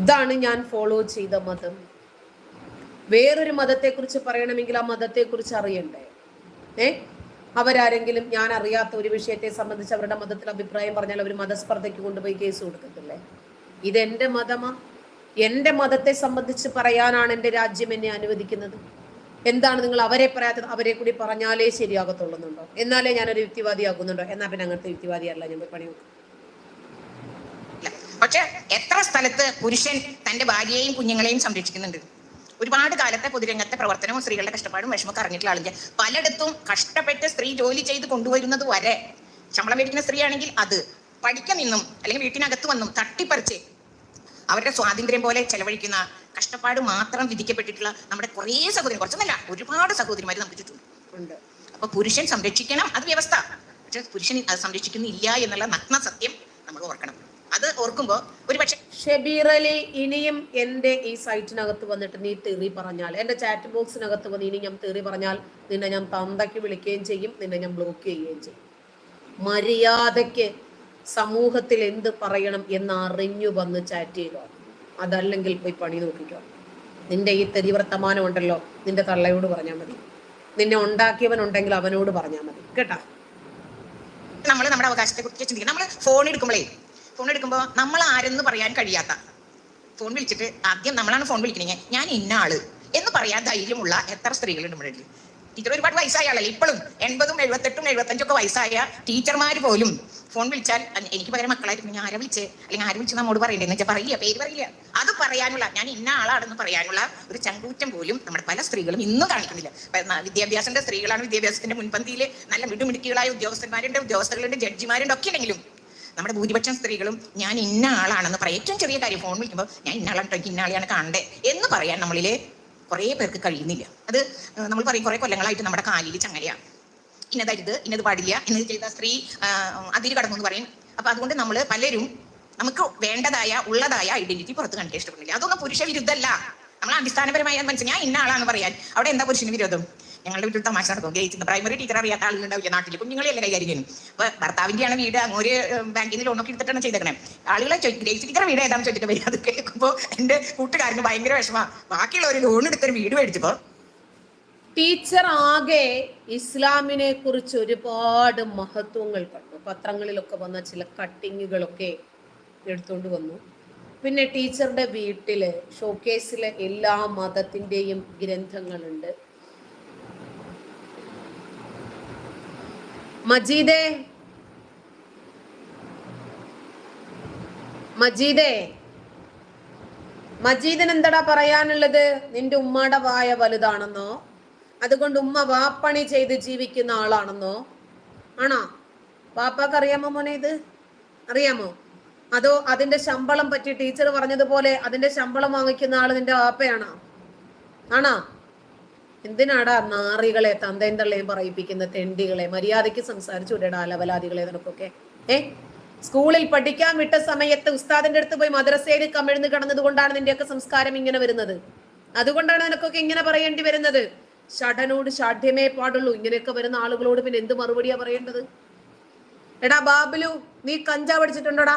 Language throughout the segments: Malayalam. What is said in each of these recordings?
ഇതാണ് ഞാൻ ഫോളോ ചെയ്ത മതം. വേറൊരു മതത്തെക്കുറിച്ച് പറയണമെങ്കിൽ ആ മതത്തെക്കുറിച്ച് അറിയണ്ടേ? ഏ? അവരാരെങ്കിലും ഞാൻ അറിയാത്ത ഒരു വിഷയത്തെ സംബന്ധിച്ച് അവരുടെ മതത്തിൽ അഭിപ്രായം പറഞ്ഞാൽ അവർ മതസ്പർദ്ധയ്ക്ക് കൊണ്ടുപോയി കേസ് കൊടുക്കത്തില്ലേ? ഇത് എന്റെ മതമാ? എന്റെ മതത്തെ സംബന്ധിച്ച് പറയാനാണ് എന്റെ രാജ്യം എന്നെ അനുവദിക്കുന്നത്. എന്താണ് നിങ്ങൾ അവരെ പറയാത്തത്? അവരെ കൂടി പറഞ്ഞാലേ ശരിയാകത്തുള്ളുന്നുണ്ടോ? എന്നാലേ ഞാനൊരു യുക്തിവാദിയാകുന്നുണ്ടോ? എന്നാ പിന്നെ അങ്ങനത്തെ യുക്തിവാദിയല്ല. ഞാൻ പണി. പക്ഷെ എത്ര സ്ഥലത്ത് പുരുഷൻ തന്റെ ഭാര്യയെയും കുഞ്ഞുങ്ങളെയും സംരക്ഷിക്കുന്നുണ്ട്? ഒരുപാട് കാലത്തെ പൊതുരംഗത്തെ പ്രവർത്തനവും സ്ത്രീകളുടെ കഷ്ടപ്പാടും വിഷമൊക്കെ അറിഞ്ഞിട്ടുള്ള ആളില്ല പലയിടത്തും കഷ്ടപ്പെട്ട് സ്ത്രീ ജോലി ചെയ്ത് കൊണ്ടുവരുന്നത് വരെ ശമ്പളം മേടിക്കുന്ന സ്ത്രീ ആണെങ്കിൽ അത് പഠിക്ക നിന്നും അല്ലെങ്കിൽ വീട്ടിനകത്ത് വന്നും തട്ടിപ്പറിച്ച് അവരുടെ സ്വാതന്ത്ര്യം പോലെ ചെലവഴിക്കുന്ന കഷ്ടപ്പാട് മാത്രം വിധിക്കപ്പെട്ടിട്ടുള്ള നമ്മുടെ കുറേ സഹോദരി കുറച്ചൊന്നല്ല ഒരുപാട് സഹോദരിമാർ നമുക്ക് ചുറ്റും ഉണ്ട്. അപ്പൊ പുരുഷൻ സംരക്ഷിക്കണം അത് വ്യവസ്ഥ. പക്ഷെ പുരുഷൻ അത് സംരക്ഷിക്കുന്നില്ല എന്നുള്ള നഗ്ന സത്യം നമ്മൾ ഓർക്കണം. അത് ഓർക്കുമ്പോൾ ഒരു പക്ഷെ ഷബീർ അലി ഇനിയും എന്റെ ഈ സൈറ്റിനകത്ത് വന്നിട്ട് നീ തെറി പറഞ്ഞാൽ എന്റെ ചാറ്റ് ബോക്സിനകത്ത് വന്ന് ഇനി ഞാൻ തെറി പറഞ്ഞാൽ നിന്നെ ഞാൻ തന്തയ്ക്ക് വിളിക്കുകയും ചെയ്യും നിന്നെ ഞാൻ ബ്ലോക്ക് ചെയ്യുകയും ചെയ്യും. മര്യാദയ്ക്ക് സമൂഹത്തിൽ എന്ത് പറയണം എന്ന് അറിഞ്ഞു വന്ന് ചാറ്റ് ചെയ്തോ? അതല്ലെങ്കിൽ പോയി പണി നോക്കിക്കോ. നിന്റെ ഈ തെരി വർത്തമാനം ഉണ്ടല്ലോ നിന്റെ തള്ളയോട് പറഞ്ഞാൽ മതി. നിന്നെ ഉണ്ടാക്കിയവൻ ഉണ്ടെങ്കിൽ അവനോട് പറഞ്ഞാൽ മതി. കേട്ടാ? നമ്മൾ നമ്മുടെ അവകാശത്തെ കുറിച്ച് ചിന്തിക്കണം. നമ്മൾ ഫോൺ എടുക്കുമ്പോഴേ ഫോൺ എടുക്കുമ്പോൾ നമ്മൾ ആരെന്ന് പറയാൻ കഴിയാത്ത. ഫോൺ വിളിച്ചിട്ട് ആദ്യം നമ്മളാണ് ഫോൺ വിളിക്കണെങ്കിൽ ഞാൻ ഇന്ന ആൾ എന്ന് പറയാൻ ധൈര്യമുള്ള എത്ര സ്ത്രീകളുണ്ട് നമ്മുടെ ഇടയിൽ ടീച്ചർ ഒരുപാട് വയസ്സായ ആളല്ലേ? ഇപ്പോഴും എൺപതും എഴുപത്തെട്ടും എഴുപത്തഞ്ചും ഒക്കെ വയസ്സായ ടീച്ചർമാർ പോലും ഫോൺ വിളിച്ചാൽ എനിക്ക് പകരം മക്കളായിരുന്നു ഞാൻ ആരെ വിളിച്ച്? അല്ലെങ്കിൽ ആരെ വിളിച്ച് നമ്മോട് പറയണ്ടെന്ന് വെച്ചാൽ പറയില്ല പേര് പറയില്ല. അത് പറയാനുള്ള ഞാൻ ഇന്ന ആളാണെന്ന് പറയാനുള്ള ഒരു ചങ്കൂറ്റം പോലും നമ്മുടെ പല സ്ത്രീകളും ഇന്ന് കാണിക്കുന്നില്ല. വിദ്യാഭ്യാസത്തിന്റെ സ്ത്രീകളാണ് വിദ്യാഭ്യാസത്തിന്റെ മുൻപന്തിയിൽ നല്ല മിടുമിടുക്കികളായ ഉദ്യോഗസ്ഥന്മാരുണ്ട് ഉദ്യോഗസ്ഥകളുണ്ട് ജഡ്ജിമാരുണ്ട് ഒക്കെ ഉണ്ടെങ്കിലും നമ്മുടെ ഭൂരിപക്ഷം സ്ത്രീകളും ഞാൻ ഇന്ന ആളാണെന്ന് പറയാം. ഏറ്റവും ചെറിയ കാര്യം ഫോൺ വിളിക്കുമ്പോൾ ഞാൻ ഇന്ന ആളാണ് ഇന്ന ആളെയാണ് കാണണ്ടേ എന്ന് പറയാൻ നമ്മളിലെ കുറേ പേർക്ക് കഴിയുന്നില്ല. അത് നമ്മൾ പറയും കുറെ കൊല്ലങ്ങളായിട്ട് നമ്മുടെ കാലിൽ ചങ്ങലയാണ് ഇന്നതരുത് ഇന്നത് പാടില്ല ഇന്നത് ചെയ്ത സ്ത്രീ അതിര് കടന്നു എന്ന് പറയും. അപ്പൊ അതുകൊണ്ട് നമ്മൾ പലരും നമുക്ക് വേണ്ടതായ ഉള്ളതായ ഐഡന്റിറ്റി പുറത്ത് കാണിക്കാൻ ഇഷ്ടപ്പെടുന്നില്ല. അതൊന്നും പുരുഷ വിരുദ്ധല്ല നമ്മൾ അടിസ്ഥാനപരമായി മനസ്സിലായി ഞാൻ ഇന്ന ആളാണെന്ന് പറയാൻ അവിടെ എന്താ പുരുഷന് വിരോധം? ഞങ്ങളുടെ വീട്ടിൽ തമാശ നടക്കും ഗ്രഹിച്ചിരുന്ന പ്രൈമറി ടീച്ചർ അറിയാത്ത ആളുകളുണ്ടാവില്ല നാട്ടിൽ കുഞ്ഞുങ്ങളെയല്ലേ കൈകാര്യം ചെയ്യുന്നു? ഭർത്താവിന്റെയാണ് വീട്. ഒരു ബാങ്കിൽ നിന്ന് ലോണൊക്കെ എടുത്തിട്ടാണ് ചെയ്തേക്കണേ. ആളുകളെ ഗ്രഹിച്ച് ടീച്ചർ വീട് ഏതാണെന്ന് ചോദിച്ചിട്ട് വരും അത് കേൾക്കുമ്പോൾ എന്റെ കൂട്ടുകാരന് ഭയങ്കര വിഷമ. ബാക്കിയുള്ളവർ ലോൺ എടുത്തൊരു വീട് മേടിച്ചപ്പോ ടീച്ചർ ആകെ ഇസ്ലാമിനെ കുറിച്ച് ഒരുപാട് മഹത്വങ്ങൾ കണ്ടു. പത്രങ്ങളിലൊക്കെ വന്ന ചില കട്ടിങ്ങുകളൊക്കെ എടുത്തുകൊണ്ട് വന്നു. പിന്നെ ടീച്ചറുടെ വീട്ടിൽ ഷോക്കേസിലെ എല്ലാ മതത്തിന്റെയും ഗ്രന്ഥങ്ങളുണ്ട്. മജീദേ. മജീദേ. മജീദിന് എന്താടാ പറയാനുള്ളത്? നിന്റെ ഉമ്മയുടെ വായ വലുതാണെന്നോ? അതുകൊണ്ട് ഉമ്മ വാപ്പണി ചെയ്ത് ജീവിക്കുന്ന ആളാണെന്നോ? ആണോ? വാപ്പാക്ക് അറിയാമോ മോനെ ഇത്? അറിയാമോ? അതോ അതിന്റെ ശമ്പളം പറ്റി ടീച്ചർ പറഞ്ഞതുപോലെ അതിന്റെ ശമ്പളം വാങ്ങിക്കുന്ന ആൾ നിന്റെ വാപ്പയാണോ? ആണോ? എന്തിനാടാ നാറികളെ തന്തയും തള്ളയും പറയിപ്പിക്കുന്ന തെണ്ടികളെ? മര്യാദയ്ക്ക് സംസാരിച്ചു വിടടാ ലവലാദികളെ നിനക്കൊക്കെ. ഏ? സ്കൂളിൽ പഠിക്കാൻ വിട്ട സമയത്ത് ഉസ്താദിന്റെ അടുത്ത് പോയി മദ്രസയിൽ കമിഴ്ന്ന് കിടന്നത് കൊണ്ടാണ് നിന്റെയൊക്കെ സംസ്കാരം ഇങ്ങനെ വരുന്നത്. അതുകൊണ്ടാണ് നിനക്കൊക്കെ ഇങ്ങനെ പറയേണ്ടി വരുന്നത്. ഷടനോട് ഷാഠ്യമേ പാടുള്ളൂ. ഇങ്ങനെയൊക്കെ വരുന്ന ആളുകളോട് പിന്നെ എന്ത് മറുപടിയാ പറയേണ്ടത്? എടാ ബാബുലു നീ കഞ്ചാവ് അടിച്ചിട്ടുണ്ടോടാ?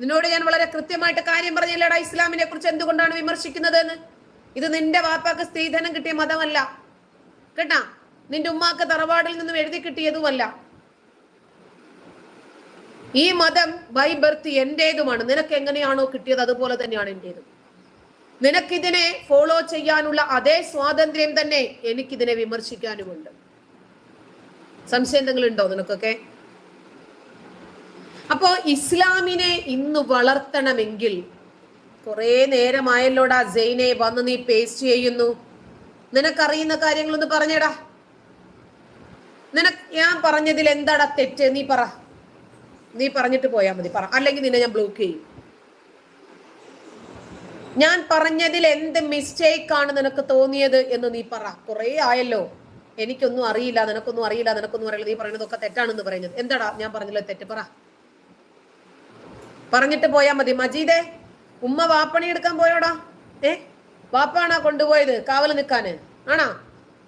നിന്നോട് ഞാൻ വളരെ കൃത്യമായിട്ട് കാര്യം പറഞ്ഞില്ലടാ ഇസ്ലാമിനെ കുറിച്ച് എന്തുകൊണ്ടാണ് വിമർശിക്കുന്നത് എന്ന് ഇത് നിന്റെ വാപ്പാക്ക് സ്ത്രീധനം കിട്ടിയ മതമല്ല. കേട്ടാ? നിന്റെ ഉമ്മാക്ക് തറവാടിൽ നിന്നും എഴുതി കിട്ടിയതുമല്ല. ഈ മതം ബൈ ബർത്ത് എന്റേതുമാണ്. നിനക്ക് എങ്ങനെയാണോ കിട്ടിയത് അതുപോലെ തന്നെയാണ് എന്റേതും. നിനക്കിതിനെ ഫോളോ ചെയ്യാനുള്ള അതേ സ്വാതന്ത്ര്യം തന്നെ എനിക്കിതിനെ വിമർശിക്കാനുമുണ്ട്. സംശയം എന്തെങ്കിലും ഉണ്ടോ നിനക്കൊക്കെ? അപ്പോ ഇസ്ലാമിനെ ഇന്ന് വളർത്തണമെങ്കിൽ കുറെ നേരമായല്ലോടാ ജെയിനെ വന്ന് നീ പേസ്റ്റ് ചെയ്യുന്നു. നിനക്കറിയുന്ന കാര്യങ്ങളൊന്ന് പറഞ്ഞേടാ. നിനക്ക് ഞാൻ പറഞ്ഞതിൽ എന്താടാ തെറ്റ്? നീ പറ. നീ പറഞ്ഞിട്ട് പോയാ മതി. പറ. അല്ലെങ്കിൽ നിന്നെ ഞാൻ ബ്ലോക്ക് ചെയ്യും. ഞാൻ പറഞ്ഞതിൽ എന്ത് മിസ്റ്റേക്ക് ആണ് നിനക്ക് തോന്നിയത് എന്ന് നീ പറ. കൊറേ ആയല്ലോ. എനിക്കൊന്നും അറിയില്ല. നിനക്കൊന്നും അറിയില്ല. നിനക്കൊന്നും അറിയില്ല. നീ പറയുന്നതൊക്കെ തെറ്റാണെന്ന് പറയുന്നത്. എന്താടാ? ഞാൻ പറഞ്ഞല്ലോ തെറ്റ് പറ. പറഞ്ഞിട്ട് പോയാ മതി. മജീദേ ഉമ്മ വാപ്പണി എടുക്കാൻ പോയോടാ? ഏ? വാപ്പാണാ കൊണ്ടുപോയത് കാവൽ നിൽക്കാന്. ആണാ?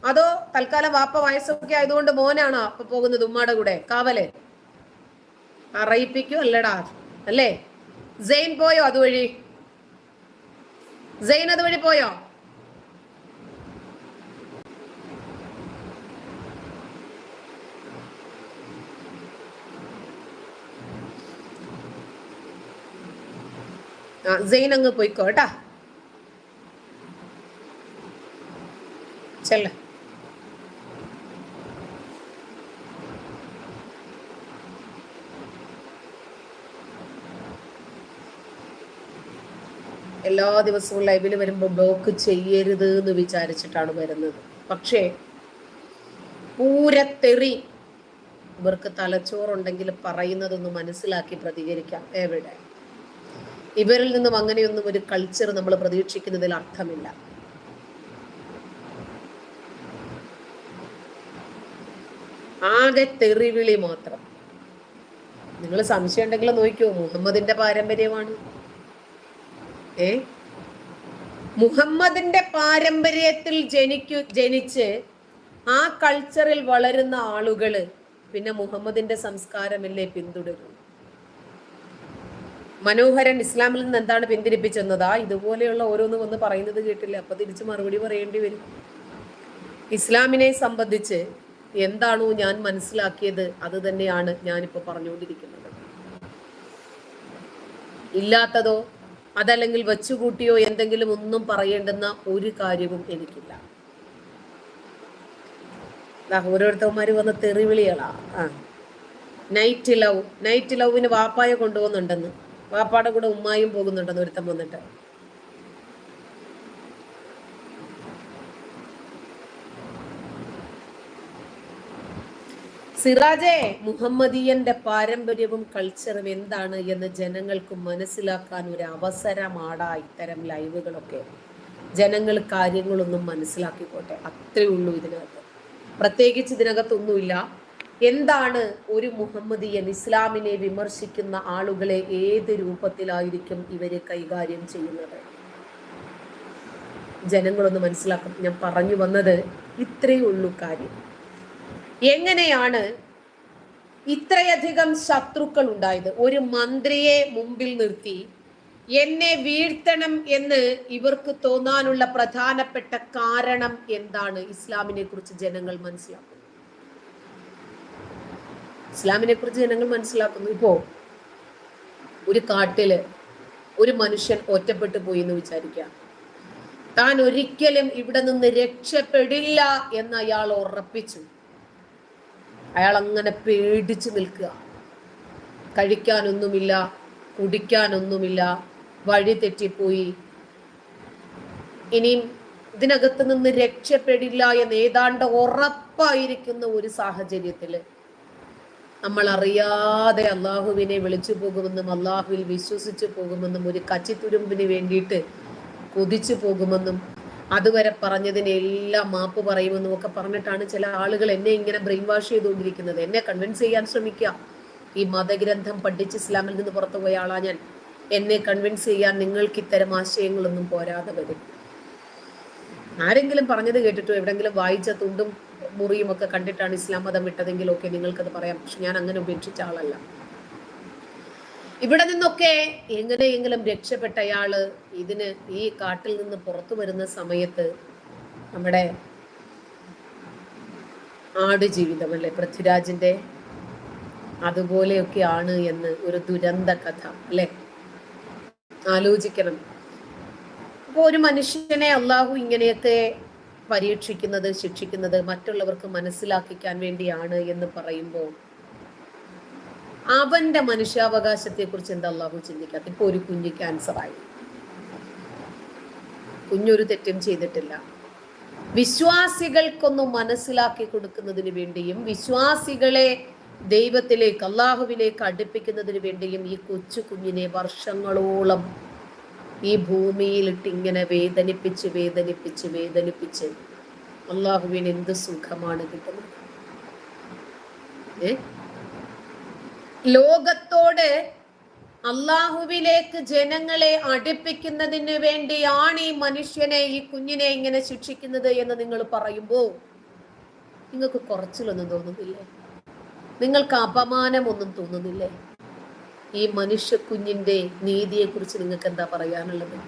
അതോ തൽക്കാലം വാപ്പ വയസ്സൊക്കെ ആയതുകൊണ്ട് മോനാണോ അപ്പൊ പോകുന്നത് ഉമ്മയുടെ കൂടെ? കാവൽ. അറിയിപ്പിക്കൂ അല്ലടാ. അല്ലേ? സെയിൻ പോയോ അതുവഴി? സെയിൻ അതുവഴി പോയോ? സൈൻ അങ്ങ് പോയിക്കോ കേട്ടാ. ചെല്ല. എല്ലാ ദിവസവും ലൈവിൽ വരുമ്പോൾ ബ്ലോക്ക് ചെയ്യരുത് എന്ന് വിചാരിച്ചിട്ടാണ് വരുന്നത്. പക്ഷേ പൂരത്തെറി ഇവർക്ക് തലച്ചോറുണ്ടെങ്കിൽ പറയുന്നതൊന്ന് മനസ്സിലാക്കി പ്രതികരിക്കാം. എവിടെ? ഇവരിൽ നിന്നും അങ്ങനെയൊന്നും ഒരു കൾച്ചർ നമ്മൾ പ്രതീക്ഷിക്കുന്നതിൽ അർത്ഥമില്ല. ആകെ തെറിവിളി മാത്രം. നിങ്ങൾ സംശയം ഉണ്ടെങ്കിൽ നോക്കിയോ മുഹമ്മദിന്റെ പാരമ്പര്യമാണ്. ഏ? മുഹമ്മദിന്റെ പാരമ്പര്യത്തിൽ ജനിക്കു ജനിച്ച് ആ കൾച്ചറിൽ വളരുന്ന ആളുകൾ പിന്നെ മുഹമ്മദിന്റെ സംസ്കാരമല്ലേ പിന്തുടരും മനോഹരൻ ഇസ്ലാമിൽ നിന്ന് എന്താണ് പിന്തിരിപ്പിച്ചെന്നതാ? ഇതുപോലെയുള്ള ഓരോന്ന് വന്ന് പറയുന്നത് കേട്ടില്ല? അപ്പൊ തിരിച്ച് മറുപടി പറയേണ്ടി വരും. ഇസ്ലാമിനെ സംബന്ധിച്ച് എന്താണോ ഞാൻ മനസ്സിലാക്കിയത് അത് തന്നെയാണ് ഞാനിപ്പോ പറഞ്ഞുകൊണ്ടിരിക്കുന്നത്. ഇല്ലാത്തതോ അതല്ലെങ്കിൽ വച്ചുകൂട്ടിയോ എന്തെങ്കിലും ഒന്നും പറയേണ്ടുന്ന ഒരു കാര്യവും എനിക്കില്ല. ഓരോരുത്തന്മാര് വന്ന തെറിവിളികളാ. ആ. നൈറ്റ് ലവ് നൈറ്റ് ലവിന് വാപ്പായ കൊണ്ടുപോകുന്നുണ്ടെന്ന്. വാപ്പാടെ കൂടെ ഉമ്മായും പോകുന്നുണ്ടെന്ന് ഒരുത്തം വന്നിട്ട്. സിറാജെ മുഹമ്മദീയന്റെ പാരമ്പര്യവും കൾച്ചറും എന്താണ് എന്ന് ജനങ്ങൾക്ക് മനസ്സിലാക്കാൻ ഒരു അവസരമാടാ ഇത്തരം ലൈവുകളൊക്കെ. ജനങ്ങൾ കാര്യങ്ങളൊന്നും മനസ്സിലാക്കിക്കോട്ടെ. അത്രേ ഉള്ളൂ ഇതിനകത്ത്. പ്രത്യേകിച്ച് ഇതിനകത്തൊന്നുമില്ല. എന്താണ് ഒരു മുഹമ്മദിയൻ ഇസ്ലാമിനെ വിമർശിക്കുന്ന ആളുകളെ ഏത് രൂപത്തിലായിരിക്കും ഇവരെ കൈകാര്യം ചെയ്യുന്നത്? ജനങ്ങളൊന്ന് മനസ്സിലാക്കും ഞാൻ പറഞ്ഞു വന്നത് ഇത്രയേ ഉള്ളൂ കാര്യം. എങ്ങനെയാണ് ഇത്രയധികം ശത്രുക്കൾ ഉണ്ടായത്? ഒരു മന്ത്രിയെ മുമ്പിൽ നിർത്തി എന്നെ വീഴ്ത്തണം എന്ന് ഇവർക്ക് തോന്നാനുള്ള പ്രധാനപ്പെട്ട കാരണം എന്താണ്? ഇസ്ലാമിനെ കുറിച്ച് ജനങ്ങൾ മനസ്സിലാക്കുന്നു ഇസ്ലാമിനെ കുറിച്ച് ജനങ്ങൾ മനസ്സിലാക്കുന്നു. ഇപ്പോ ഒരു കാട്ടിൽ ഒരു മനുഷ്യൻ ഒറ്റപ്പെട്ടു പോയി എന്ന് വിചാരിക്കാം. താൻ ഒരിക്കലും ഇവിടെ നിന്ന് രക്ഷപ്പെടില്ല എന്ന് അയാൾ ഉറപ്പിച്ചു. അയാൾ അങ്ങനെ പേടിച്ചു നിൽക്കുക. കഴിക്കാനൊന്നുമില്ല കുടിക്കാനൊന്നുമില്ല വഴി തെറ്റിപ്പോയി. ഇനിയും ഇതിനകത്ത് നിന്ന് രക്ഷപ്പെടില്ല എന്ന് ഏതാണ്ട് ഉറപ്പായിരിക്കുന്ന ഒരു സാഹചര്യത്തിൽ നമ്മൾ അറിയാതെ അള്ളാഹുവിനെ വിളിച്ചു പോകുമെന്നും അള്ളാഹുവിൽ വിശ്വസിച്ചു പോകുമെന്നും ഒരു കച്ചിത്തുരുമ്പിന് വേണ്ടിയിട്ട് കൊതിച്ചു പോകുമെന്നും അതുവരെ പറഞ്ഞതിന് എല്ലാം മാപ്പ് പറയുമെന്നും ഒക്കെ പറഞ്ഞിട്ടാണ് ചില ആളുകൾ എന്നെ ഇങ്ങനെ ബ്രെയിൻ വാഷ് ചെയ്തുകൊണ്ടിരിക്കുന്നത്. എന്നെ കൺവിൻസ് ചെയ്യാൻ ശ്രമിക്കുക. ഈ മതഗ്രന്ഥം പഠിച്ച് ഇസ്ലാമിൽ നിന്ന് പുറത്തു പോയ ആളാ ഞാൻ. എന്നെ കൺവിൻസ് ചെയ്യാൻ നിങ്ങൾക്ക് ഇത്തരം ആശയങ്ങളൊന്നും പോരാതെ വരും. ആരെങ്കിലും പറഞ്ഞത് കേട്ടിട്ടോ? എവിടെങ്കിലും വായിച്ച തുണ്ടും മുറിയും ഒക്കെ കണ്ടിട്ടാണ് ഇസ്ലാം മതം വിട്ടതെങ്കിൽ ഓക്കെ നിങ്ങൾക്കത് പറയാം. പക്ഷെ ഞാൻ അങ്ങനെ ഉപേക്ഷിച്ച ആളല്ല. ഇവിടെ നിന്നൊക്കെ എങ്ങനെയെങ്കിലും രക്ഷപ്പെട്ടയാൾ ഇതിന് ഈ കാട്ടിൽ നിന്ന് പുറത്തു വരുന്ന സമയത്ത് നമ്മുടെ ആട് ജീവിതം അല്ലെ? പൃഥ്വിരാജിന്റെ അതുപോലെയൊക്കെയാണ് എന്ന് ഒരു ദുരന്ത കഥ അല്ലെ? ആലോചിക്കണം. അപ്പോൾ ഒരു മനുഷ്യനെ അള്ളാഹു ഇങ്ങനെയൊക്കെ പരീക്ഷിക്കുന്നത് ശിക്ഷിക്കുന്നത് മറ്റുള്ളവർക്ക് മനസ്സിലാക്കിക്കാൻ വേണ്ടിയാണ് എന്ന് പറയുമ്പോൾ അവന്റെ മനുഷ്യാവകാശത്തെ കുറിച്ച് എന്താ അള്ളാഹു ചിന്തിക്കാത്ത? ഇപ്പൊ ഒരു കുഞ്ഞ് ക്യാൻസർ ആയി കുഞ്ഞൊരു തെറ്റും ചെയ്തിട്ടില്ല. വിശ്വാസികൾക്കൊന്ന് മനസ്സിലാക്കി കൊടുക്കുന്നതിന് വേണ്ടിയും വിശ്വാസികളെ ദൈവത്തിലേക്ക് അള്ളാഹുവിലേക്ക് അടുപ്പിക്കുന്നതിന് വേണ്ടിയും ഈ കൊച്ചു കുഞ്ഞിനെ വർഷങ്ങളോളം ഈ ഭൂമിയിലിട്ട് ഇങ്ങനെ വേദനിപ്പിച്ച് വേദനിപ്പിച്ച് വേദനിപ്പിച്ച് അള്ളാഹുവിന് എന്ത് സുഖമാണ് കിട്ടുന്നത്? ലോകത്തോട് അള്ളാഹുവിലേക്ക് ജനങ്ങളെ അടുപ്പിക്കുന്നതിന് വേണ്ടിയാണ് ഈ മനുഷ്യനെ ഈ കുഞ്ഞിനെ ഇങ്ങനെ ശിക്ഷിക്കുന്നത് എന്ന് നിങ്ങൾ പറയുമ്പോൾ നിങ്ങൾക്ക് കുറച്ചിലൊന്നും തോന്നുന്നില്ലേ? നിങ്ങൾക്ക് അപമാനമൊന്നും തോന്നുന്നില്ലേ? ഈ മനുഷ്യ കുഞ്ഞിന്റെ നീതിയെ കുറിച്ച് നിങ്ങൾക്ക് എന്താ പറയാനുള്ളത്?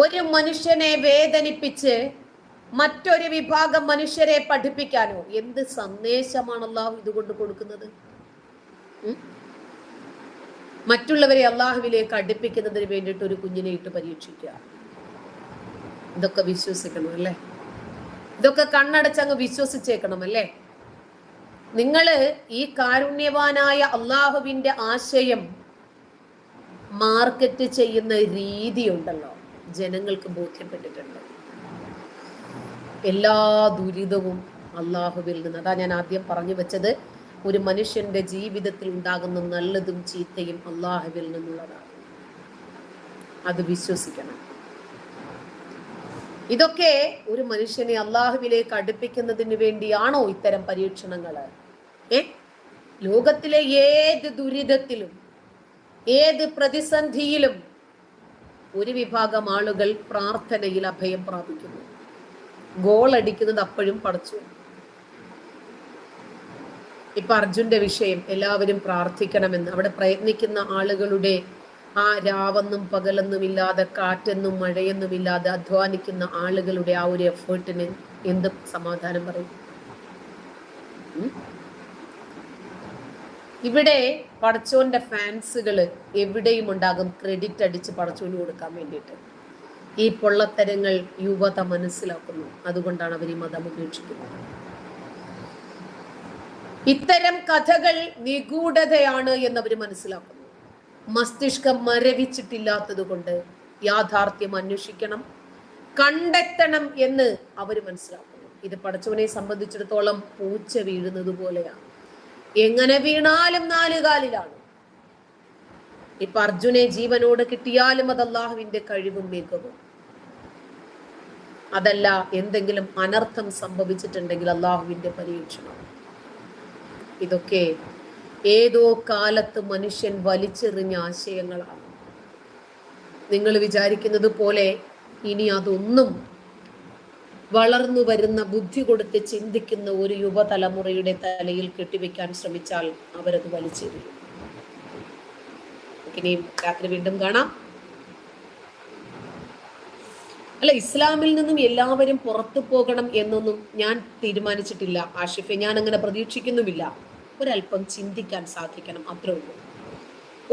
ഒരു മനുഷ്യനെ വേദനിപ്പിച്ച് മറ്റൊരു വിഭാഗം മനുഷ്യരെ പഠിപ്പിക്കാനോ എന്ത് സന്ദേശമാണ് അള്ളാഹു ഇതുകൊണ്ട് കൊടുക്കുന്നത്? മറ്റുള്ളവരെ അള്ളാഹുവിലേക്ക് അടുപ്പിക്കുന്നതിന് വേണ്ടിയിട്ട് ഒരു കുഞ്ഞിനെ ഇട്ട് പരീക്ഷിക്കുക. ഇതൊക്കെ വിശ്വസിക്കണം അല്ലേ? ഇതൊക്കെ കണ്ണടച്ചങ്ങ് വിശ്വസിച്ചേക്കണം അല്ലേ? നിങ്ങൾ ഈ കാരുണ്യവാനായ അള്ളാഹുവിന്റെ ആശയം മാർക്കറ്റ് ചെയ്യുന്ന രീതിയുണ്ടല്ലോ. ജനങ്ങൾക്ക് ബോധ്യപ്പെട്ടിട്ടുണ്ട്. എല്ലാ ദുരിതവും അള്ളാഹുവിൽ നിന്ന്. അതാ ഞാൻ ആദ്യം പറഞ്ഞു വെച്ചത്. ഒരു മനുഷ്യന്റെ ജീവിതത്തിൽ ഉണ്ടാകുന്ന നല്ലതും ചീത്തയും അള്ളാഹുവിൽ നിന്നുള്ളതാണ്. അത് വിശ്വസിക്കണം. ഇതൊക്കെ ഒരു മനുഷ്യനെ അള്ളാഹുവിലേക്ക് അടുപ്പിക്കുന്നതിന് വേണ്ടിയാണോ ഇത്തരം പരീക്ഷണങ്ങൾ ലോകത്തിലെ ഏത് ദുരിതത്തിലും ഏത് പ്രതിസന്ധിയിലും ഒരു വിഭാഗം ആളുകൾ പ്രാർത്ഥനയിൽ അഭയം പ്രാപിക്കുന്നു. ഗോൾ അടിക്കുന്നത് അപ്പോഴും പടച്ചു. ഇപ്പൊ അർജുന്റെ വിഷയം എല്ലാവരും പ്രാർത്ഥിക്കണമെന്ന്. അവിടെ പ്രയത്നിക്കുന്ന ആളുകളുടെ ആ രാവെന്നും പകലെന്നും ഇല്ലാതെ കാറ്റെന്നും മഴയെന്നും ഇല്ലാതെ അധ്വാനിക്കുന്ന ആളുകളുടെ ആ ഒരു എഫേർട്ടിന് എന്ത് സമാധാനം പറയും? ഇവിടെ പടച്ചോന്റെ ഫാൻസുകൾ എവിടെയും ഉണ്ടാകും. ക്രെഡിറ്റ് അടിച്ച് പടച്ചോന് കൊടുക്കാൻ വേണ്ടിയിട്ട്. ഈ പൊള്ളത്തരങ്ങൾ യുവത മനസ്സിലാക്കുന്നു. അതുകൊണ്ടാണ് അവർ ഈ മതം ഉപേക്ഷിക്കുന്നത്. ഇത്തരം കഥകൾ നിഗൂഢതയാണ് എന്നവർ മനസ്സിലാക്കുന്നു. മസ്തിഷ്കം മരവിച്ചിട്ടില്ലാത്തത് കൊണ്ട് യാഥാർത്ഥ്യം അന്വേഷിക്കണം കണ്ടെത്തണം എന്ന് അവർ മനസ്സിലാക്കുന്നു. ഇത് പടച്ചവനെ സംബന്ധിച്ചിടത്തോളം പൂച്ച വീഴുന്നത് പോലെയാണ്. എങ്ങനെ വീണാലും നാല് കാലിലാണ്. ഇപ്പൊ അർജുനെ ജീവനോട് കിട്ടിയാലും അത് അള്ളാഹുവിന്റെ കഴിവും മികവും. അതല്ല എന്തെങ്കിലും അനർത്ഥം സംഭവിച്ചിട്ടുണ്ടെങ്കിൽ അള്ളാഹുവിന്റെ പരീക്ഷണം. ഇതൊക്കെ ഏതോ കാലത്ത് മനുഷ്യൻ വലിച്ചെറിഞ്ഞ ആശയങ്ങളാണ്. നിങ്ങൾ വിചാരിക്കുന്നത് പോലെ ഇനി അതൊന്നും വളർന്നു വരുന്ന ബുദ്ധി കൊടുത്ത് ചിന്തിക്കുന്ന ഒരു യുവതലമുറയുടെ തലയിൽ കെട്ടിവെക്കാൻ ശ്രമിച്ചാൽ അവരത് വലിച്ചെറിയും. ഇനിയും രാത്രി വീണ്ടും കാണാം. അല്ല ഇസ്ലാമിൽ നിന്നും എല്ലാവരും പുറത്തു പോകണം എന്നൊന്നും ഞാൻ തീരുമാനിച്ചിട്ടില്ല ആഷിഫെ. ഞാൻ അങ്ങനെ പ്രതീക്ഷിക്കുന്നുമില്ല. ഒരല്പം ചിന്തിക്കാൻ സാധിക്കണം അത്രേ ഉള്ളൂ.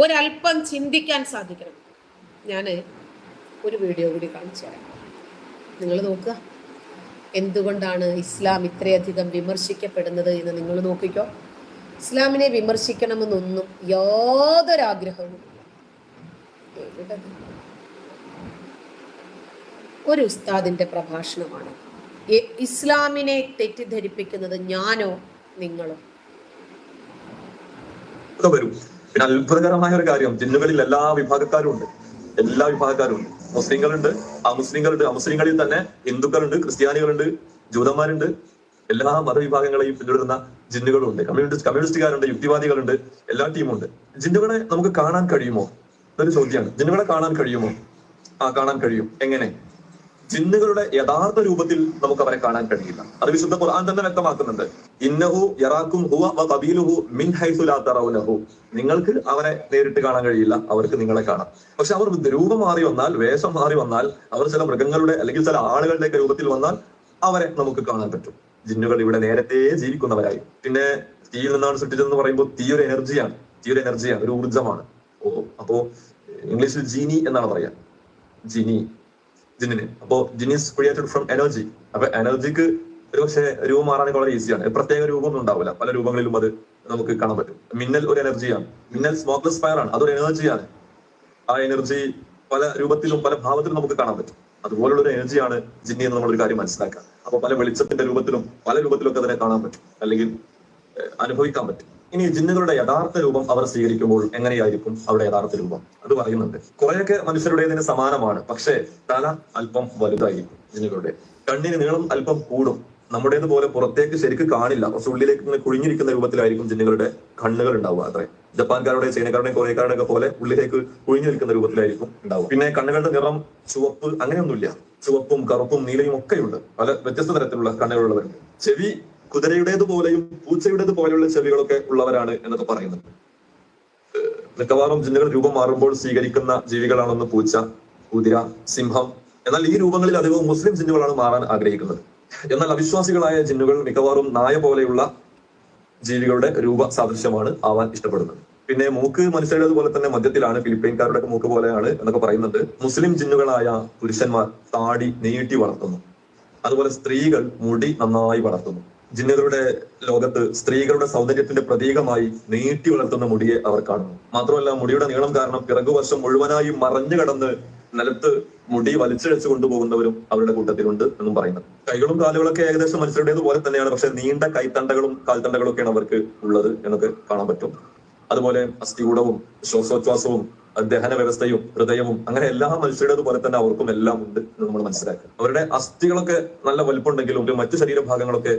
ഒരല്പം ചിന്തിക്കാൻ സാധിക്കണം. ഞാൻ ഒരു വീഡിയോ കൂടി കാണിച്ചു തരാം. നിങ്ങൾ നോക്കുക. എന്തുകൊണ്ടാണ് ഇസ്ലാം ഇത്രയധികം വിമർശിക്കപ്പെടുന്നത് എന്ന് നിങ്ങൾ നോക്കിക്കോ. ഇസ്ലാമിനെ വിമർശിക്കണമെന്നൊന്നും യാതൊരാഗ്രഹവും ഒരു ഉസ്താദിന്റെ പ്രഭാഷണമാണ്. ഇസ്ലാമിനെ തെറ്റിദ്ധരിപ്പിക്കുന്നത് ഞാനോ നിങ്ങളോ? വരും. പിന്നെ അത്ഭുതകരമായ ഒരു കാര്യം. ജിന്നുകളിൽ എല്ലാ വിഭാഗക്കാരും ഉണ്ട്. എല്ലാ വിഭാഗക്കാരും ഉണ്ട്. മുസ്ലിങ്ങളുണ്ട് അമുസ്ലിങ്ങളുണ്ട്. അമുസ്ലിങ്ങളിൽ തന്നെ ഹിന്ദുക്കളുണ്ട് ക്രിസ്ത്യാനികളുണ്ട് ജൂതന്മാരുണ്ട്. എല്ലാ മതവിഭാഗങ്ങളെയും പിന്തുടരുന്ന ജിന്നുകളും ഉണ്ട് കമ്മ്യൂണിസ്റ്റ് കമ്മ്യൂണിസ്റ്റുകാരുണ്ട് യുക്തിവാദികളുണ്ട് എല്ലാ ടീമും ഉണ്ട് ജിന്നുകളെ നമുക്ക് കാണാൻ കഴിയുമോ? എന്നൊരു ചോദ്യമാണ്. ജിന്നുകളെ കാണാൻ കഴിയുമോ? ആ കാണാൻ കഴിയും. എങ്ങനെ? ജിന്നുകളുടെ യഥാർത്ഥ രൂപത്തിൽ നമുക്ക് അവരെ കാണാൻ കഴിയില്ല. അത് വിശുദ്ധ ഖുർആൻ തന്നെ വ്യക്തമാക്കുന്നുണ്ട്. ഇന്നഹു യറാക്കും ഹുവ വ മിൻ ഹൈസു ലാ തറൗനഹു. നിങ്ങൾക്ക് അവരെ നേരിട്ട് കാണാൻ കഴിയില്ല അവർക്ക് നിങ്ങളെ കാണാം. പക്ഷെ അവർ രൂപം മാറി വന്നാൽ വേഷം മാറി വന്നാൽ അവർ ചില മൃഗങ്ങളുടെ അല്ലെങ്കിൽ ചില ആളുകളുടെയൊക്കെ രൂപത്തിൽ വന്നാൽ അവരെ നമുക്ക് കാണാൻ പറ്റും. ജിന്നുകൾ ഇവിടെ നേരത്തെ ജീവിക്കുന്നവരായി. പിന്നെ തീയിൽ നിന്നാണ് സൃഷ്ടിച്ചതെന്ന് പറയുമ്പോൾ തീ ഒരു എനർജിയാണ്. തീ ഒരു എനർജിയാണ് ഒരു ഊർജമാണ്. ഓ അപ്പോ ഇംഗ്ലീഷിൽ ജീനി എന്നാണ് പറയാ. ജിനി. ജിന്നിന്. അപ്പൊ ജിനിസ് ക്രിയേറ്റഡ് ഫ്രം എനർജി അപ്പൊ എനർജിക്ക് ഒരു പക്ഷേ രൂപം മാറാനൊക്കെ വളരെ ഈസിയാണ് പ്രത്യേക രൂപമൊന്നും ഉണ്ടാവില്ല. പല രൂപങ്ങളിലും അത് നമുക്ക് കാണാൻ പറ്റും. മിന്നൽ ഒരു എനർജിയാണ് മിന്നൽ സ്മോക്ലെസ് ഫയർ ആണ്. അതൊരു എനർജിയാണ് ആ എനർജി പല രൂപത്തിലും പല ഭാവത്തിലും നമുക്ക് കാണാൻ പറ്റും. അതുപോലുള്ള ഒരു എനർജിയാണ് ജിന്നി എന്ന് നമ്മളൊരു കാര്യം മനസ്സിലാക്കുക. അപ്പൊ പല വെളിച്ചത്തിന്റെ രൂപത്തിലും പല രൂപത്തിലും ഒക്കെ അതിനെ കാണാൻ പറ്റും. അല്ലെങ്കിൽ അനുഭവിക്കാൻ പറ്റും. ഇനി ജിന്നുകളുടെ യഥാർത്ഥ രൂപം അവർ സ്വീകരിക്കുമ്പോൾ എങ്ങനെയായിരിക്കും അവരുടെ യഥാർത്ഥ രൂപം? അത് പറയുന്നുണ്ട്. കുറെയൊക്കെ മനുഷ്യരുടേതിന് സമാനമാണ്. പക്ഷേ തല അല്പം വലുതായിരിക്കും ജിന്നുകളുടെ. കണ്ണിന് നീളം അല്പം കൂടും. നമ്മുടേത് പോലെ പുറത്തേക്ക് ശരിക്കും കാണില്ല. കുറച്ച് ഉള്ളിലേക്ക് ഇങ്ങനെ കുഴിഞ്ഞിരിക്കുന്ന രൂപത്തിലായിരിക്കും ജിന്നുകളുടെ കണ്ണുകൾ ഉണ്ടാവുക അത്രേ. ജപ്പാൻകാരുടെ ചൈനക്കാരുടെയും കൊറിയക്കാരുടെ ഒക്കെ പോലെ ഉള്ളിലേക്ക് കുഴിഞ്ഞു നിൽക്കുന്ന രൂപത്തിലായിരിക്കും ഉണ്ടാവുക. പിന്നെ കണ്ണുകളുടെ നിറം ചുവപ്പ് അങ്ങനെയൊന്നുമില്ല. ചുവപ്പും കറുപ്പും നീലയും ഒക്കെയുണ്ട്. പല വ്യത്യസ്ത തരത്തിലുള്ള കണ്ണുകളുള്ളവരുണ്ട്. ചെവി കുതിരയുടേത് പോലെയും പൂച്ചയുടേത് പോലെയുള്ള ചെവികളൊക്കെ ഉള്ളവരാണ് എന്നൊക്കെ പറയുന്നത്. മിക്കവാറും ജിന്നുകൾ രൂപം മാറുമ്പോൾ സ്വീകരിക്കുന്ന ജീവികളാണെന്ന് പൂച്ച കുതിര സിംഹം. എന്നാൽ ഈ രൂപങ്ങളിൽ അധികവും മുസ്ലിം ജിന്നുകളാണ് മാറാൻ ആഗ്രഹിക്കുന്നത്. എന്നാൽ അവിശ്വാസികളായ ജിന്നുകൾ മിക്കവാറും നായ പോലെയുള്ള ജീവികളുടെ രൂപ സാദൃശ്യമാണ് ആവാൻ ഇഷ്ടപ്പെടുന്നത്. പിന്നെ മൂക്ക് മനുഷ്യരുടേതുപോലെ തന്നെ മധ്യത്തിലാണ് ഫിലിപ്പൈൻകാരുടെ മൂക്ക് പോലെയാണ് എന്നൊക്കെ പറയുന്നുണ്ട്. മുസ്ലിം ജിന്നുകളായ പുരുഷന്മാർ താടി നീട്ടി വളർത്തുന്നു. അതുപോലെ സ്ത്രീകൾ മുടി നന്നായി വളർത്തുന്നു. ജിന്നുകളുടെ ലോകത്ത് സ്ത്രീകളുടെ സൗന്ദര്യത്തിന്റെ പ്രതീകമായി നീട്ടി വളർത്തുന്ന മുടിയെ അവർ കാണുന്നു. മാത്രമല്ല മുടിയുടെ നീളം കാരണം പിറകുവശം മുഴുവനായി മറഞ്ഞു കടന്ന് നിലത്ത് മുടി വലിച്ചിഴച്ചു കൊണ്ടുപോകുന്നവരും അവരുടെ കൂട്ടത്തിലുണ്ട് എന്നും പറയുന്നത്. കൈകളും കാലുകളൊക്കെ ഏകദേശം മനുഷ്യരുടേതുപോലെ തന്നെയാണ്. പക്ഷെ നീണ്ട കൈത്തണ്ടകളും കാൽത്തണ്ടകളും ഒക്കെയാണ് അവർക്ക് ഉള്ളത് എന്നൊക്കെ കാണാൻ പറ്റും. അതുപോലെ അസ്ഥികൂടവും ശ്വാസോച്ഛ്വാസവും ദഹന വ്യവസ്ഥയും ഹൃദയവും അങ്ങനെ എല്ലാ മനുഷ്യരുടേതുപോലെ തന്നെ അവർക്കും എല്ലാം ഉണ്ട് എന്ന് നമ്മൾ മനസ്സിലാക്കുക. അവരുടെ അസ്ഥികളൊക്കെ നല്ല വലുപ്പമുണ്ടെങ്കിലും മറ്റു ശരീരഭാഗങ്ങളൊക്കെ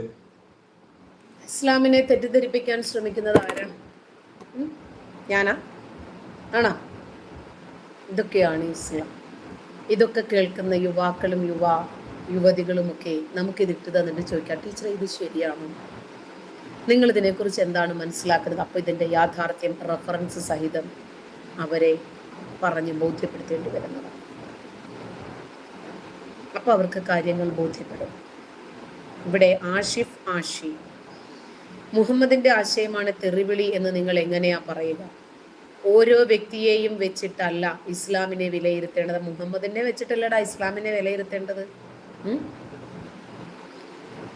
ഇസ്ലാമിനെ തെറ്റിദ്ധരിപ്പിക്കാൻ ശ്രമിക്കുന്നത് ആരാണ്? ഞാനാ? ആണോ? ഇതൊക്കെയാണ് ഇസ്ലാം. ഇതൊക്കെ കേൾക്കുന്ന യുവാക്കളും യുവ യുവതികളുമൊക്കെ നമുക്കിത് ഇട്ട് തന്നിട്ട് ചോദിക്കാം ടീച്ചർ ഇത് ശരിയാണോ? നിങ്ങൾ ഇതിനെക്കുറിച്ച് എന്താണ് മനസ്സിലാക്കുന്നത്? അപ്പോൾ ഇതിന്റെ യാഥാർത്ഥ്യം റെഫറൻസ് സഹിതം അവരെ പറഞ്ഞ് ബോധ്യപ്പെടുത്തേണ്ടി വരുന്നതാണ് അപ്പോൾ അവർക്ക് കാര്യങ്ങൾ ബോധ്യപ്പെടും. ഇവിടെ ആഷിഫ് ആഷി മുഹമ്മദിന്റെ ആശയമാണ് തെറിവിളി എന്ന് നിങ്ങൾ എങ്ങനെയാ പറയുക? ഓരോ വ്യക്തിയെയും വെച്ചിട്ടല്ല ഇസ്ലാമിനെ വിലയിരുത്തേണ്ടത്. മുഹമ്മദിനെ വെച്ചിട്ടല്ലടാ ഇസ്ലാമിനെ വിലയിരുത്തേണ്ടത്.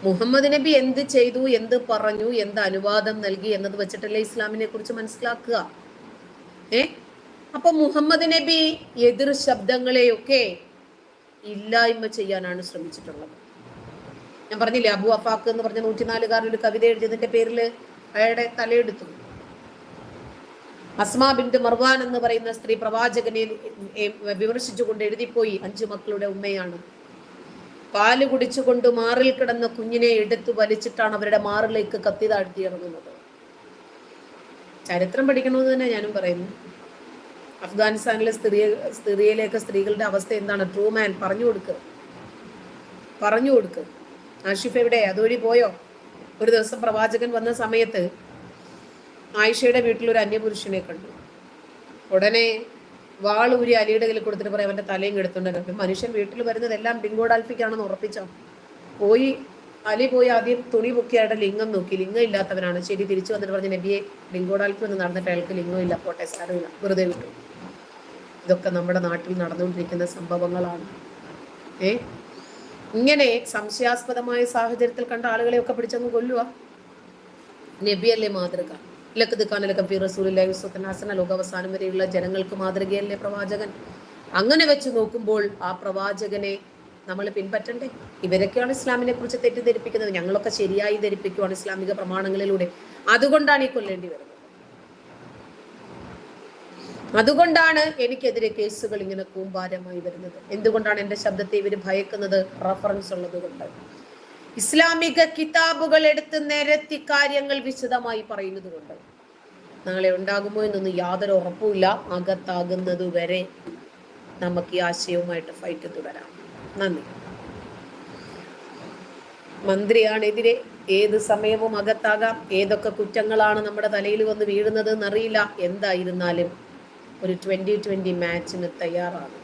മുഹമ്മദ് നബി എന്ത് ചെയ്തു എന്ത് പറഞ്ഞു എന്ത് അനുവാദം നൽകി എന്നത് വെച്ചിട്ടല്ലേ ഇസ്ലാമിനെ കുറിച്ച് മനസ്സിലാക്കുക. ഏ? അപ്പൊ മുഹമ്മദ് നബി എതിർ ശബ്ദങ്ങളെയൊക്കെ ഇല്ലായ്മ ചെയ്യാനാണ് ശ്രമിച്ചിട്ടുള്ളത്. ഞാൻ പറഞ്ഞില്ലേ അബു അഫാക്ക് എന്ന് പറഞ്ഞ നൂറ്റിനാലുകാരൻ ഒരു കവിത എഴുതിയതിന്റെ പേരിൽ അയാളുടെ തലയെടുത്തു. അസ്മാ ബിന്ദു മർവാൻ എന്ന് പറയുന്ന സ്ത്രീ പ്രവാചകനെ വിമർശിച്ചുകൊണ്ട് എഴുതിപ്പോയി അഞ്ചു മക്കളുടെ ഉമ്മയാണ്. പാൽ കുടിച്ചുകൊണ്ട് മാറിൽ കിടന്ന കുഞ്ഞിനെ എടുത്തു വലിച്ചിട്ടാണ് അവരുടെ മാറിലേക്ക് കത്തി താഴ്ത്തി ഇറങ്ങുന്നത്. ചരിത്രം പഠിക്കണമെന്ന് തന്നെ ഞാനും പറയുന്നു. അഫ്ഗാനിസ്ഥാനിലെ സ്ത്രീ സ്ത്രീയിലേക്ക് സ്ത്രീകളുടെ അവസ്ഥ എന്താണ്? ട്രൂമാൻ പറഞ്ഞു കൊടുക്ക്. പറഞ്ഞു കൊടുക്കുക ആഷിഫ് എവിടെ? അതുവഴി പോയോ? ഒരു ദിവസം പ്രവാചകൻ വന്ന സമയത്ത് ആയിഷയുടെ വീട്ടിൽ ഒരു അന്യപുരുഷനെ കണ്ടു. ഉടനെ വാളൂരി അലിയുടെ കയ്യിൽ കൊടുത്തിട്ട് പറയാം അവന്റെ തലയും കെടുത്തുണ്ട്. മനുഷ്യൻ വീട്ടിൽ വരുന്നതെല്ലാം ഡിങ്കോഡാൽഫിക്കാണെന്ന് ഉറപ്പിച്ചോ? പോയി അലി പോയി ആദ്യം തുണി പൊക്കിയായിട്ട് ലിംഗം നോക്കി. ലിംഗം ഇല്ലാത്തവനാണ്. ശരി തിരിച്ചു വന്നിട്ട് പറഞ്ഞ നബിയെ ലിങ്കോഡാൽഫി എന്ന് നടന്നിട്ട് അയാൾക്ക് ലിംഗം ഇല്ല. പോട്ടെ സാരമില്ല. വെറുതെ വിട്ടു. ഇതൊക്കെ നമ്മുടെ നാട്ടിൽ നടന്നുകൊണ്ടിരിക്കുന്ന സംഭവങ്ങളാണ്. ഏ? ഇങ്ങനെ സംശയാസ്പദമായ സാഹചര്യത്തിൽ കണ്ട ആളുകളെയൊക്കെ പിടിച്ചങ്ങ് കൊല്ലുക നബിയല്ലേ മാതൃക? ലക്കത് ഖാനലക്കം കബീർ റസൂലുള്ളാഹി ഹസന ലോകാവസാനം വരെയുള്ള ജനങ്ങൾക്ക് മാതൃകയല്ലേ പ്രവാചകൻ? അങ്ങനെ വെച്ച് നോക്കുമ്പോൾ ആ പ്രവാചകനെ നമ്മൾ പിൻപറ്റണ്ടേ? ഇവരൊക്കെയാണ് ഇസ്ലാമിനെ കുറിച്ച് തെറ്റിദ്ധരിപ്പിക്കുന്നത്. ഞങ്ങളൊക്കെ ശരിയായി ധരിപ്പിക്കുവാണ് ഇസ്ലാമിക പ്രമാണങ്ങളിലൂടെ. അതുകൊണ്ടാണ് ഈ കൊല്ലേണ്ടി വരുന്നത് അതുകൊണ്ടാണ് എനിക്കെതിരെ കേസുകൾ ഇങ്ങനെ കൂമ്പാരമായി വരുന്നത്. എന്തുകൊണ്ടാണ് എന്റെ ശബ്ദത്തെ ഇവർ ഭയക്കുന്നത്? റഫറൻസ് ഉള്ളത് കൊണ്ട് ഇസ്ലാമിക കിതാബുകൾ എടുത്ത് നിരത്തി കാര്യങ്ങൾ വിശദമായി പറയുന്നത് കൊണ്ട് നാളെ ഉണ്ടാകുമോ എന്നൊന്നും യാതൊരു ഉറപ്പുമില്ല അകത്താകുന്നത് വരെ നമുക്ക് ഈ ആശയവുമായിട്ട് ഫൈറ്റ് തുടരാം. നന്ദി. മന്ത്രിയാണെതിരെ ഏത് സമയവും അകത്താകാം. ഏതൊക്കെ കുറ്റങ്ങളാണ് നമ്മുടെ തലയിൽ വന്ന് വീഴുന്നത് എന്നറിയില്ല. എന്തായിരുന്നാലും ഒരു ട്വന്റി ട്വന്റി മാച്ചിന് തയ്യാറാണ്.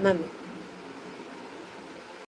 നന്ദി.